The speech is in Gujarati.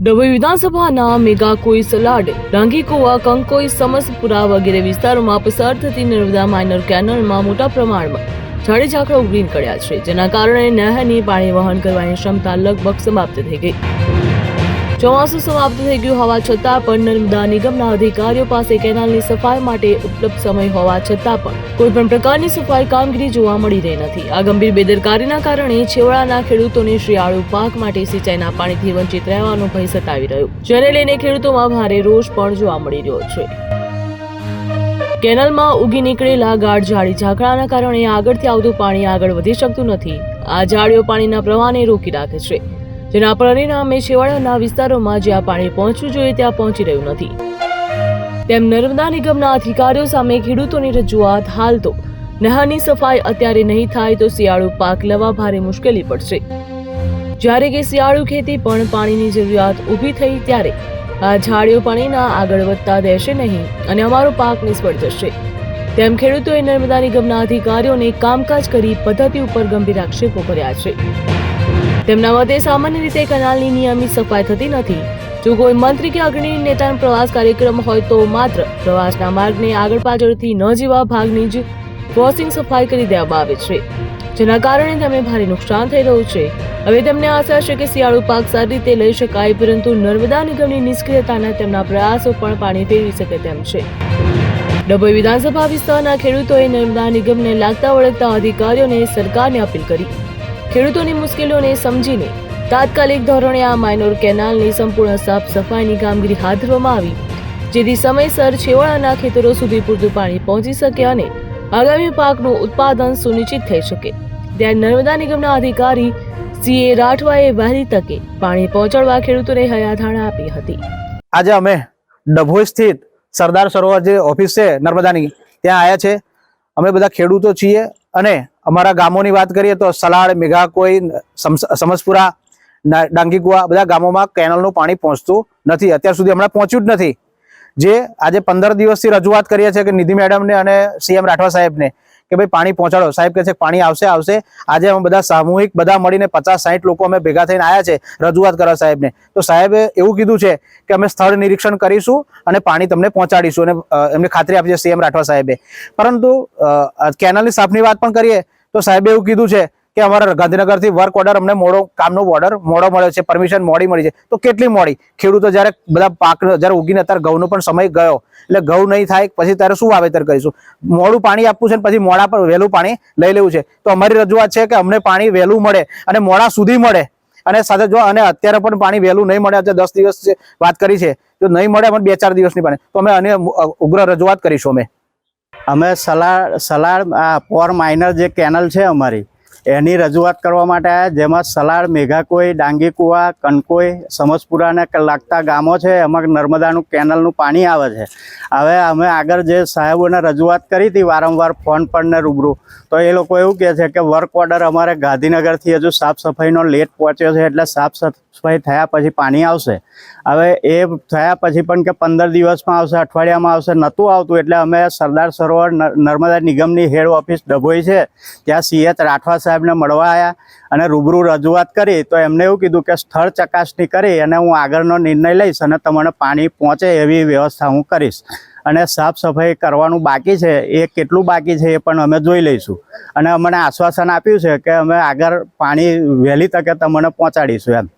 ડભોઈ વિધાનસભાના મેગા કોઈ સલાડ ડાંગીકુવા કંકોઈ, સમસપુરા વગેરે વિસ્તારોમાં પસાર થતી નર્મદા માઇનર કેનલમાં મોટા પ્રમાણમાં ઝાડી ઝાકડા ઉગરી નીકળ્યા છે, જેના કારણે નહેરની પાણી વહન કરવાની ક્ષમતા લગભગ સમાપ્ત થઈ ગઈ. ચોમાસું સમાપ્ત થઈ ગયું હોવા છતાં પણ નર્મદા નિગમના અધિકારીઓ પાસે કેનાલની સફાઈ માટે ઉપલબ્ધ સમય હોવા છતાં પણ કોઈ પણ પ્રકારની સફાઈ કામગીરી જોવા મળી રહી નથી. આ ગંભીર બેદરકારીના કારણે છેવાડાના ખેડૂતોને શિયાળુ પાક માટે સિંચાઈના પાણીથી વંચિત રહેવાનો ભય સતાવી રહ્યો. જેને લઈને ખેડૂતોમાં ભારે રોષ પણ જોવા મળી રહ્યો છે. કેનલમાં ઉગી નીકળેલા ગાઢ ઝાડી ઝાકડાના કારણે આગળથી આવતું પાણી આગળ વધી શકતું નથી. આ ઝાડીઓ પાણીના પ્રવાહને રોકી રાખે છે. જેના પરિણામે છેવાડાના વિસ્તારોમાં જ્યાં પાણી પહોંચવું જોઈએ ત્યાં પહોંચી રહ્યું નથી. તેમ નર્મદા નિગમના અધિકારીઓ સામે ખેડૂતોની રજૂઆત હાલ તો નહાની સફાઈ અત્યારે નહીં થાય તો શિયાળુ પાક લેવા ભારે મુશ્કેલી પડશે. જ્યારે કે શિયાળુ ખેતી પણ પાણીની જરૂરિયાત ઊભી થઈ ત્યારે આ ઝાડીઓ પાણીના આગળ વધતા દેશે નહીં અને અમારો પાક નિષ્ફળ જશે. તેમ ખેડૂતોએ નર્મદા નિગમના અધિકારીઓને કામકાજ કરી પદ્ધતિ ઉપર ગંભીર આક્ષેપો કર્યા છે. તેમના મતે સામાન્ય રીતે કેનાલની નિયમિત સફાઈ થતી નથી. જો કોઈ મંત્રી કે અગ્રણી નેતાનો પ્રવાસ કાર્યક્રમ હોય તો માત્ર પ્રવાસના માર્ગને આગળ પાછળથી ન જેવા ભાગની જ ક્રોસિંગ સફાઈ કરી દેવામાં આવે છે. જેના કારણે તેમને ભારે નુકસાન થઈ રહ્યું છે. હવે તેમને આશા છે કે શિયાળુ પાક સારી રીતે લઈ શકાય, પરંતુ નર્મદા નિગમની નિષ્ક્રિયતાના તેમના પ્રયાસો પણ પાણી ફેરવી શકે તેમ છે. ડભોઈ વિધાનસભા વિસ્તારના ખેડૂતોએ નર્મદા નિગમને લાગતા વળગતા અધિકારીઓને સરકારને અપીલ કરી. ખેડૂતોની મુશ્કેલીઓને સમજીને તાત્કાલિક ધોરણે આ માઇનોર કેનાલની સંપૂર્ણ સાફ સફાઈની કામગીરી હાથ ધરવામાં આવી, જેથી સમયસર છેવાડાના ખેતરો સુધી પૂરતું પાણી પહોંચી શકે અને આગામી પાકનું ઉત્પાદન સુનિશ્ચિત થઈ શકે. ત્યારે નર્મદા નિગમના અધિકારી સીએ રાઠવાએ વહેલી તકે પાણી પહોંચાડવા ખેડૂતોને હયાધારણા આપી હતી. આજે અમે ડભોઈ સ્થિત સરદાર સરોવર જે ઓફિસ છે નર્મદાની ત્યાં આવ્યા છે. અમે બધા ખેડૂતો છીએ. અને અમારા ગામોની વાત કરીએ તો સલાડ, મેઘાકોઈ, સમસ- સમસપુરા ડાંગીકુવા બધા ગામોમાં કેનલનું પાણી પહોંચતું નથી. અત્યાર સુધી હમણાં પહોંચ્યું જ નથી. જે આજે પંદર દિવસથી રજૂઆત કરીએ છીએ કે નિધિ મેડમને અને સીએમ રાઠવા સાહેબને કે ભાઈ પાણી પહોંચાડો. સાહેબ કહે છે, પાણી આવશે આવશે. આજે અમે બધા સામૂહિક, બધા મળીને પચાસ સાઠ લોકો અમે ભેગા થઈને આવ્યા છે. રજૂઆત કરવા સાહેબને. તો સાહેબે એવું કીધું છે કે અમે સ્થળ નિરીક્ષણ કરીશું અને પાણી તમને પહોંચાડીશું અને એમને ખાતરી આપી છે સીએમ રાઠવા સાહેબે. પરંતુ કેનાલની સાફની વાત પણ કરીએ તો સાહેબે એવું કીધું છે કે અમારા ગાંધીનગરથી વર્ક ઓર્ડર અમને મોડો કામનો ઓર્ડર મોડો મળ્યો છે પરમિશન મોડી મળી છે. તો કેટલી મોડી? ખેડૂતો જ્યારે બધા પાક જ્યારે ઉગીને અત્યારે ઘઉંનો પણ સમય ગયો, એટલે ઘઉં નહીં થાય પછી ત્યારે શું વાવેતર કરીશું? મોડું પાણી આપવું છે પછી મોડા પર વહેલું પાણી લઈ લેવું છે. તો અમારી રજૂઆત છે કે અમને પાણી વહેલું મળે અને મોડા સુધી મળે. અને સાથે જો અને અત્યારે પણ પાણી વહેલું નહીં મળે અત્યારે દસ દિવસ વાત કરી છે, જો નહીં મળે અમે બે ચાર દિવસની પાણી. તો અમે અને ઉગ્ર રજૂઆત કરીશું અમે. અમે સલાડ સલાડ પોર માઇનર જે કેનલ છે અમારી એની રજૂઆત કરવા માટે આવ્યા જેમાં સલાડ મેઘાકોઈ ડાંગીકુવા કનકોઈ સમસપુરાને લાગતા ગામો છે. એમાં નર્મદાનું કેનલનું પાણી આવે છે. હવે અમે આગળ જે સાહેબોને રજૂઆત કરી હતી, વારંવાર ફોન પર રૂબરૂ. તો એ લોકો એવું કહે છે કે વર્ક ઓર્ડર અમારે ગાંધીનગરથી હજુ સાફ સફાઈનો લેટ પહોંચ્યો છે, એટલે સાફ સફાઈ થયા પછી પાણી આવશે. હવે એ થયા પછી પણ કે પંદર દિવસમાં આવશે, અઠવાડિયામાં આવશે, નહોતું આવતું. એટલે અમે સરદાર સરોવર નર્મદા નિગમની હેડ ઓફિસ ડભોઈ છે. ત્યાં સીએચ રાઠવા સાહેબને મળવા આવ્યા અને રૂબરૂ રજૂઆત કરી તો એમને એવું કીધું કે સ્થળ ચકાસણી કરી અને હું આગળનો નિર્ણય લઈશ અને તમને પાણી પહોંચે એવી વ્યવસ્થા હું કરીશ. અને સાફ સફાઈ કરવાનું બાકી છે. એ કેટલું બાકી છે એ પણ અમે જોઈ લઈશું. અને અમને આશ્વાસન આપ્યું છે કે અમે આગળ પાણી વહેલી તકે તમને પહોંચાડીશું એમ.